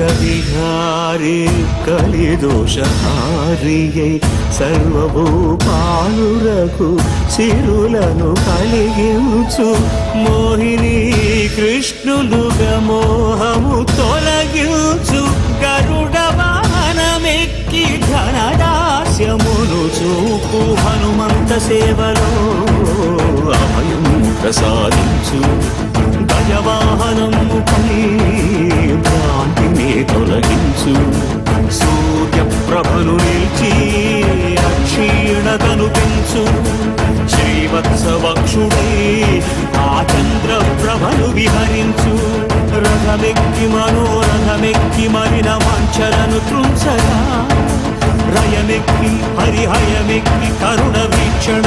విషవిహారి కలిదోషహారియై సర్వభూపాలురకు సిరులను కలిగించు. మోహిని కృష్ణులుగా మోహము తొలగించు. గరుడ వాహనమెక్కి ధనదాస్యమును చూపు. హనుమంత సేవలో అభయం ప్రసాదించు. గజవాహనముపై సూర్యప్రభను నిలిచి అక్షీణతను పెంచు శ్రీవత్సవక్షుడే ఆ చంద్రప్రభను విహరించు. రథమెక్కి మనోరథమెక్కి మరిన వాంఛలను తృంచగా రయమెక్కి హరిహయమెక్కి కరుణ వీక్షణ